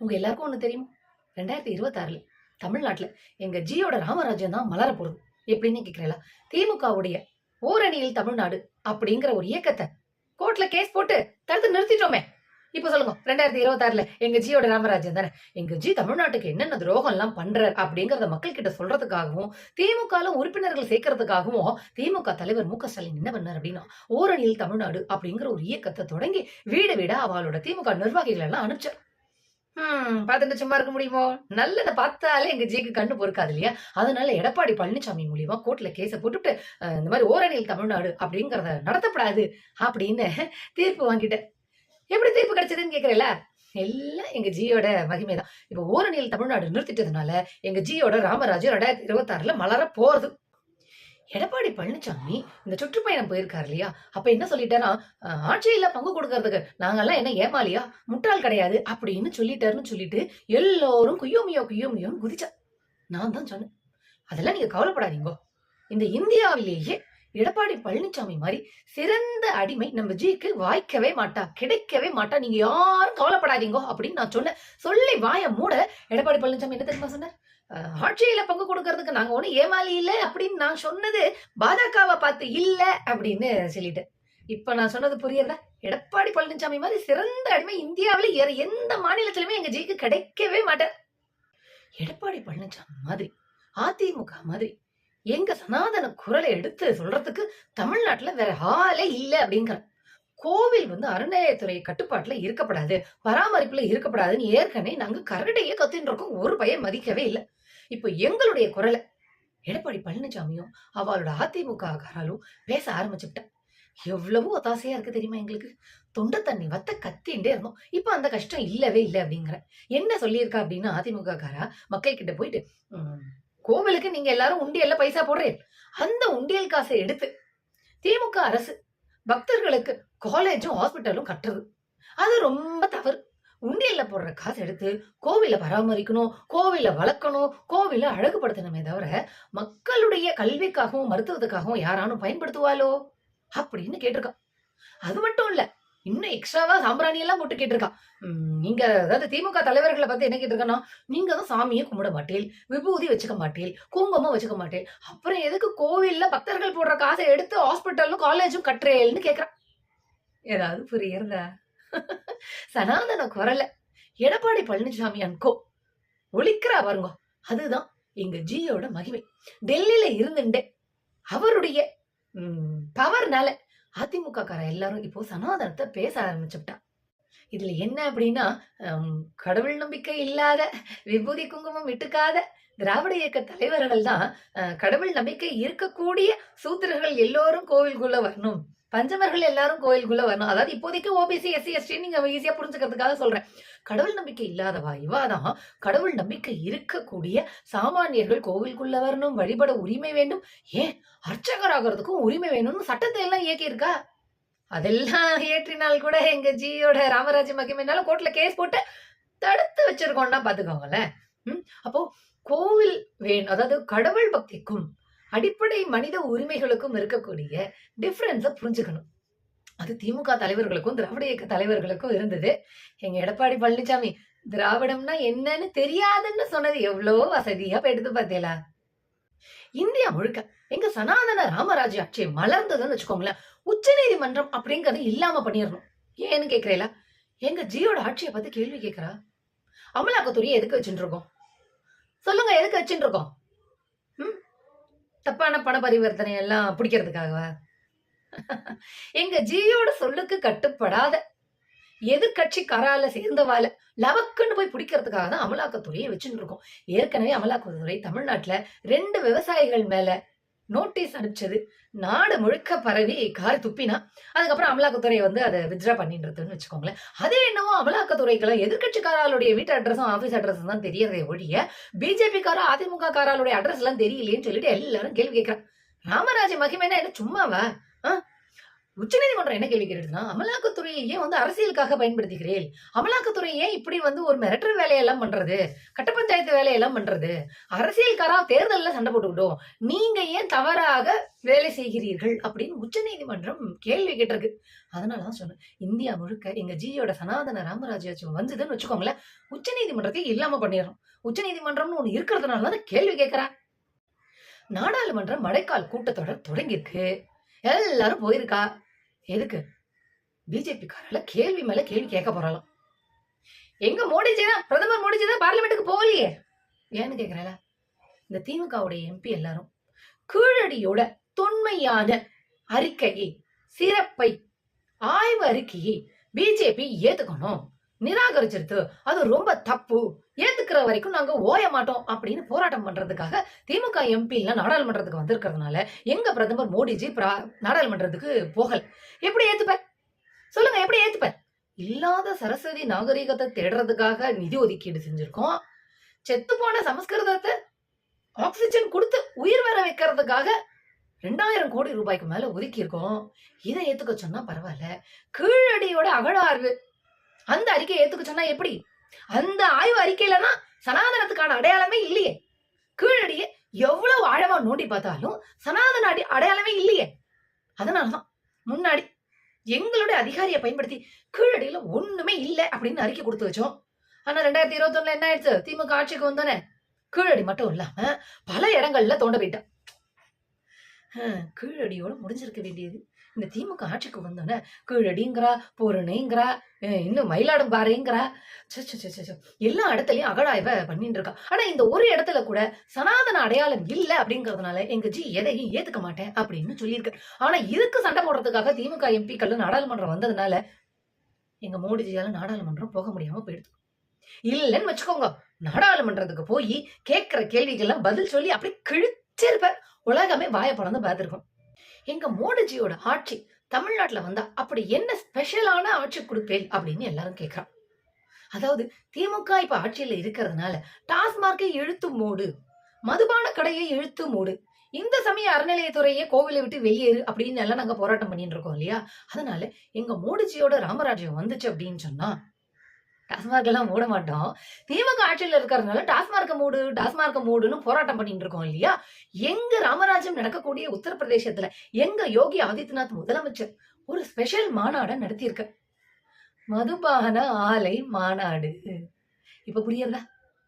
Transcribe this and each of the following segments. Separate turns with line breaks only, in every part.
உங்க எல்லாருக்கும் ஒண்ணு தெரியும்? ரெண்டாயிரத்தி இருபத்தாறுல தமிழ்நாட்டுல எங்க ஜியோட ராமராஜ்யம் தான் மலர போறது எப்படின்னு கேக்குறீங்களா? திமுகவுடைய ஓரணியில் தமிழ்நாடு அப்படிங்கிற ஒரு இயக்கத்தை கோர்ட்ல கேஸ் போட்டு தடுத்து நிறுத்திட்டோமே. இப்ப சொல்லுங்க ரெண்டாயிரத்தி இருபத்தாறுல எங்க ஜியோட ராமராஜ்யம் தானே? எங்க ஜி தமிழ்நாட்டுக்கு என்னென்ன துரோகம் எல்லாம் பண்ற அப்படிங்கறத மக்கள் கிட்ட சொல்றதுக்காகவும் திமுக உறுப்பினர்கள் சேர்க்கறதுக்காகவும் திமுக தலைவர் மு க ஸ்டாலின் என்ன பண்ணார் அப்படின்னா ஓரணியில் தமிழ்நாடு அப்படிங்கிற ஒரு இயக்கத்தை தொடங்கி வீடு வீடா அவளோட திமுக நிர்வாகிகள் எல்லாம் அனுப்பிச்சார். ஹம் பார்த்துட்டு சும்மா இருக்க முடியுமோ? நல்லதை பார்த்தாலே எங்க ஜிக்கு கண்ணு பொறுக்காது இல்லையா? அதனால எடப்பாடி பழனிசாமி மூலியமா கோர்ட்ல கேஸை போட்டுட்டு இந்த மாதிரி ஓரணியில் தமிழ்நாடு அப்படிங்கறத நடத்தப்படாது அப்படின்னு தீர்ப்பு வாங்கிட்டேன் எப்படி தீர்ப்பு கிடைச்சதுன்னு கேக்குறேல எல்லாம் எங்க ஜியோட மகிமை தான் இப்ப ஓரணியில் தமிழ்நாடு நிறுத்திட்டதுனால எங்க ஜியோட ராமராஜ்யம் ரெண்டாயிரத்தி இருபத்தி ஆறுல மலர போறது. எடப்பாடி பழனிசாமி இந்த சுற்றுப்பயணம் போயிருக்காரு இல்லையா? அப்ப என்ன சொல்லிட்டாரா? ஆட்சியில பங்கு கொடுக்கறதுக்கு நாங்கெல்லாம் என்ன ஏமாலியா முட்டாள் கிடையாது அப்படின்னு சொல்லிட்டாருன்னு சொல்லிட்டு எல்லோரும் குய்யோமியோ குய்யோமியோன்னு குதிச்சா. நான் தான் சொன்னேன். அதெல்லாம் நீங்க கவலைப்படாதீங்கோ. இந்த இந்தியாவிலேயே எடப்பாடி பழனிசாமி மாதிரி சிறந்த அடிமை நம்ம ஜிக்கு வாய்க்கவே மாட்டா கிடைக்கவே மாட்டா. நீங்க யாரும் கவலைப்படாதீங்கோ அப்படின்னு நான் சொன்னேன். சொல்லி வாய மூட எடப்பாடி பழனிசாமி என்ன தெரியுமா சொன்னார்? ஆட்சியில பங்கு கொடுக்கறதுக்கு நாங்க ஒண்ணு ஏமாளி இல்லை அப்படின்னு நான் சொன்னது பாஜகவை பார்த்து இல்லை அப்படின்னு சொல்லிட்டு இப்ப நான் சொன்னது புரியுதா எடப்பாடி பழனிசாமி மாதிரி சிறந்த அடிமை இந்தியாவில வேற எந்த மாநிலத்திலுமே எங்க ஜிக்கு கிடைக்கவே மாட்டார். எடப்பாடி பழனிசாமி மாதிரி அதிமுக மாதிரி எங்க சனாதன குரலை எடுத்து சொல்றதுக்கு தமிழ்நாட்டுல வேற ஆளே இல்லை அப்படிங்கிற கோவில் வந்து அறநிலையத்துறை கட்டுப்பாட்டுல இருக்கப்படாது பராமரிப்புல இருக்கப்படாதுன்னு ஏற்கனவே நாங்க கரடையே கத்தின்னு இருக்கோம். ஒரு பையன் மதிக்கவே இல்லை. இப்போ எங்களுடைய குரலை எடப்பாடி பழனிசாமியும் அவளோட அதிமுக காராலும் பேச ஆரம்பிச்சுட்டேன் எவ்வளவோ ஒத்தாசையா இருக்கு தெரியுமா எங்களுக்கு? தொண்டை தண்ணி வத்த கத்தின்டே இருந்தோம். இப்போ அந்த கஷ்டம் இல்லவே இல்லை அப்படிங்கிற. என்ன சொல்லியிருக்கா அப்படின்னா அதிமுக காரா மக்கள் கிட்ட போயிட்டு கோவிலுக்கு நீங்க எல்லாரும் உண்டியல்ல பைசா போடுறேன் அந்த உண்டியல் காசை எடுத்து திமுக அரசு பக்தர்களுக்கு காலேஜும் ஹாஸ்பிட்டலும் கட்டுறது. அது ரொம்ப தவறு. உண்டியல்ல போடுற காசு எடுத்து கோவில பராமரிக்கணும் கோவில வளர்க்கணும் கோவில அழகுபடுத்தணுமே தவிர மக்களுடைய கல்விக்காகவும் மருத்துவத்துக்காகவும் யாரானும் பயன்படுத்துவாளோ? அப்படின்னு கேட்டிருக்கா. அது மட்டும் இல்ல இன்னும் எக்ஸ்ட்ராவா சாம்பிராணி எல்லாம் போட்டு கேட்டிருக்கா. நீங்க அதாவது திமுக தலைவர்களை பார்த்து என்ன கேட்டிருக்கனா நீங்க தான் சாமியை கும்பிட மாட்டேன் விபூதி வச்சுக்க மாட்டேன் குங்குமம் வச்சுக்க மாட்டேன் அப்புறம் எதுக்கு கோவில்ல பக்தர்கள் போடுற காசை எடுத்து ஹாஸ்பிட்டலும் காலேஜும் கட்டுறேன்னு கேக்குறான் ஏதாவது புரியுறதா? சனாதன குரல. எடப்பாடி பழனிசாமி அன்கோ. ஒழிக்கிறா பாருங்க. அதுதான் எங்க ஜியோட மகிமை. டெல்லியில இருந்துட்டு அவருடைய பவர்னால அதிமுக கார எல்லாரும் இப்போ சனாதனத்தை பேச ஆரம்பிச்சுட்டா. இதுல என்ன அப்படின்னா ஹம், கடவுள் நம்பிக்கை இல்லாத விபூதி குங்குமம் விட்டுக்காத திராவிட இயக்க தலைவர்கள் தான் கடவுள் நம்பிக்கை இருக்கக்கூடிய சூத்திரர்கள் எல்லோரும் கோவிலுக்குள்ள வரணும். பஞ்சமர்கள் எல்லாரும் கோயிலுக்குள்ள வரணும். அதாவது இப்போதைக்கு ஓபிசி எஸ்சி எஸ்டி நீங்க ஈஸியா புரிஞ்சுக்கிறதுக்காக சொல்றேன். கடவுள் நம்பிக்கை இல்லாதவா? இவாதான் கடவுள் நம்பிக்கை இருக்கக்கூடிய சாமானியர்கள் கோவிலுக்குள்ள வரணும் வழிபட உரிமை வேண்டும். ஏன்? அர்ச்சகர் ஆகிறதுக்கும் உரிமை வேணும்னு சட்டத்தை எல்லாம் இயக்கியிருக்கா? அதெல்லாம் ஏற்றினால் கூட எங்க ஜியோட ராமராஜ மகிமைனால கோர்ட்ல கேஸ் போட்டு தடுத்து வச்சிருக்கோம்னா பாத்துக்கோங்களேன். ம், அப்போ கோவில் வேணும் அதாவது கடவுள் பக்திக்கும் அடிப்படை மனித உரிமைகளுக்கும் இருக்கக்கூடிய டிஃப்ரென்ஸை புரிஞ்சுக்கணும். அது திமுக தலைவர்களுக்கும் திராவிட இயக்க தலைவர்களுக்கும் இருந்தது. எங்க எடப்பாடி பழனிசாமி திராவிடம்னா என்னன்னு தெரியாதுன்னு சொன்னது எவ்வளோ வசதியா எடுத்து பார்த்தீங்களா? இந்தியா முழுக்க எங்க சனாதன ராமராஜ் ஆட்சி மலர்ந்ததுன்னு வச்சுக்கோங்களேன். உச்ச நீதிமன்றம் அப்படிங்கறது இல்லாம பண்ணிடணும். ஏன்னு கேக்குறீங்களா? எங்க ஜியோட ஆட்சியை பத்தி கேள்வி கேக்குறா? அமலாக்கத்துறையை எதுக்கு வச்சுட்டு இருக்கோம்? சொல்லுங்க எதுக்கு வச்சுட்டு இருக்கோம்? தப்பான பண பரிவர்த்தனை எல்லாம் பிடிக்கிறதுக்காகவா? எங்க ஜியோட சொல்லுக்கு கட்டுப்படாத எதிர்கட்சி கரால சேர்ந்தவால லவக்குன்னு போய் பிடிக்கிறதுக்காக தான் அமலாக்கத்துறையை வச்சுட்டு இருக்கோம். ஏற்கனவே அமலாக்கத்துறை தமிழ்நாட்டுல ரெண்டு விவசாயிகள் மேல நோட்டீஸ் அனுப்பிச்சது. நாடு முழுக்க பரவி கார் துப்பினா அதுக்கப்புறம் அமலாக்கத்துறையை வந்து அதை வித்ரா பண்ணின்றதுன்னு வச்சுக்கோங்களேன். அதே என்னவோ அமலாக்கத்துறைக்கெல்லாம் எதிர்கட்சிக்காராளுடைய வீட்டு அட்ரஸும் ஆஃபீஸ் அட்ரஸும் தான் தெரியறதே ஒழிய பிஜேபி காரா அதிமுக காராளுடைய அட்ரஸ் எல்லாம் தெரியலையேன்னு சொல்லிட்டு எல்லாரும் கேள்வி கேட்கறான் ராமராஜ மகிமைனா என்ன சும்மாவா? ஆ? உச்சநீதிமன்றம் என்ன கேள்வி கேட்டுதுன்னா அமலாக்கத்துறையை ஏன் வந்து அரசியலுக்காக பயன்படுத்துகிறேன் அமலாக்கத்துறை ஏன் இப்படி வந்து ஒரு மிரட்டல் வேலையெல்லாம் பண்றது? கட்ட பஞ்சாயத்து வேலையெல்லாம் பண்றது? அரசியல்காரா தேர்தலில் சண்டை போட்டுக்கிட்டோம். நீங்க ஏன் தவறாக வேலை செய்கிறீர்கள்? அப்படின்னு உச்சநீதிமன்றம் கேள்வி கேட்டிருக்கு. அதனால தான் சொன்னேன். இந்தியா முழுக்க எங்க ஜியோட சனாதன ராமராஜாச்சும் வந்ததுன்னு வச்சுக்கோங்களேன் உச்சநீதிமன்றத்தை இல்லாம பண்ணிடுறோம். உச்சநீதிமன்றம்னு ஒன்று இருக்கிறதுனால தான் கேள்வி கேட்கிறா நாடாளுமன்ற மழைக்கால் கூட்டத்தொடர் தொடங்கியிருக்கு. எல்லாரும் போயிருக்கா? எதுக்கு? பிஜேபி காரால கேள்வி மேல கேள்வி கேட்க போறாளாம். எங்க மோடிஜி தான் பிரதமர் மோடிஜி தான் பார்லிமெண்ட்டுக்கு போகலையே? ஏன்னு கேக்குறாள? இந்த திமுகவுடைய எம்பி எல்லாரும் கீழடியோட தொன்மையான அறிக்கையை சிறப்பை ஆய்வு அறிக்கையை பிஜேபி ஏத்துக்கணும். நிராகரிச்சிருத்து. அது ரொம்ப தப்பு. ஏத்துக்கிற வரைக்கும் நாங்க ஓய மாட்டோம் அப்படின்னு போராட்டம் பண்றதுக்காக திமுக எம்பி எல்லாம் நாடாளுமன்றத்துக்கு வந்திருக்கிறதுனால எங்க பிரதமர் மோடிஜி நாடாளுமன்றத்துக்கு போகல. எப்படி ஏத்துப்ப? சொல்லுங்க எப்படி ஏத்துப்ப? இல்லாத சரஸ்வதி நாகரிகத்தை தேடுறதுக்காக நிதி ஒதுக்கீடு செஞ்சிருக்கோம். செத்து போன சமஸ்கிருதத்தை ஆக்சிஜன் கொடுத்து உயிர் வர வைக்கிறதுக்காக ரெண்டாயிரம் கோடி ரூபாய்க்கு மேல ஒதுக்கி இருக்கோம் இதை ஏத்துக்க சொன்னா பரவாயில்ல. கீழடியோட அகழாய்வு அந்த அறிக்கையை ஏத்துக்க சொன்னா எப்படி? அந்த ஆய்வு அறிக்கையிலனா சனாதனத்துக்கான அடையாளமே இல்லையே. கீழடியை எவ்வளவு ஆழமா நோண்டி பார்த்தாலும் சனாதன அடி அடையாளமே இல்லையே. அதனாலதான் முன்னாடி எங்களுடைய அதிகாரியை பயன்படுத்தி கீழடியில ஒண்ணுமே இல்லை அப்படின்னு அறிக்கை கொடுத்து வச்சோம். ஆனா ரெண்டாயிரத்தி இருபத்தி ஒண்ணுல என்ன ஆயிடுச்சு? திமுக ஆட்சிக்கு வந்தோன்னே கீழடி மட்டும் இல்லாம பல இடங்கள்ல தோண்ட போயிட்டேன் கீழடியோட முடிஞ்சிருக்க வேண்டியது. இந்த திமுக ஆட்சிக்கு வந்தோன்னே கீழடிங்கிறா பொருணைங்கிறா இன்னும் மயிலாடும் பாறைங்கிறா. ச்சே, எல்லா இடத்துலயும் அகழாய்வை பண்ணிட்டு இருக்கா ஆனா இந்த ஒரு இடத்துல கூட சனாதன அடையாளம் இல்லை அப்படிங்கறதுனால எங்க ஜி எதையும் ஏத்துக்க மாட்டேன் அப்படின்னு சொல்லியிருக்கு. ஆனா இதுக்கு சண்டை போடுறதுக்காக திமுக எம்பிக்கள் நாடாளுமன்றம் வந்ததுனால எங்க மோடிஜியால நாடாளுமன்றம் போக முடியாம போயிடுது. இல்லைன்னு வச்சுக்கோங்க நாடாளுமன்றத்துக்கு போய் கேட்கிற கேள்விகள்லாம் பதில் சொல்லி அப்படி கிழிச்சிருப்ப உலகமே வாய பறந்து பார்த்துருக்கோம். எங்க மோடிஜியோட ஆட்சி தமிழ்நாட்டுல வந்தா அப்படி என்ன ஸ்பெஷலான ஆட்சி கொடுப்பேன் அப்படின்னு எல்லாரும் கேட்கிறான். அதாவது திமுக இப்ப ஆட்சியில இருக்கிறதுனால டாஸ்மார்க்கை இழுத்து மூடு மதுபான கடையை இழுத்து மூடு இந்த சமய அறநிலையத்துறையே கோவிலை விட்டு வெளியேறு அப்படின்னு எல்லாம் நாங்க போராட்டம் பண்ணிட்டு இருக்கோம் இல்லையா? அதனால எங்க மோடிஜியோட ராமராஜ்யம் வந்துச்சு அப்படின்னு சொன்னா டாஸ்மார்க் எல்லாம் மூட மாட்டோம். திமுக ஆட்சியில் இருக்கிறதுனால டாஸ்மார்க்க மூடு டாஸ்மார்க்க மூடுன்னு போராட்டம் பண்ணிட்டு இருக்கோம் இல்லையா? எங்க ராமராஜ்யம் நடக்கக்கூடிய உத்தரப்பிரதேசத்துல எங்க யோகி ஆதித்யநாத் முதலமைச்சர் ஒரு ஸ்பெஷல் மாநாட நடத்தியிருக்க. மதுபான ஆலை மாநாடு. இப்ப புரியுறதா?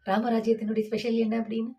ராமராஜ்யத்தினுடைய ஸ்பெஷல் என்ன அப்படின்னு?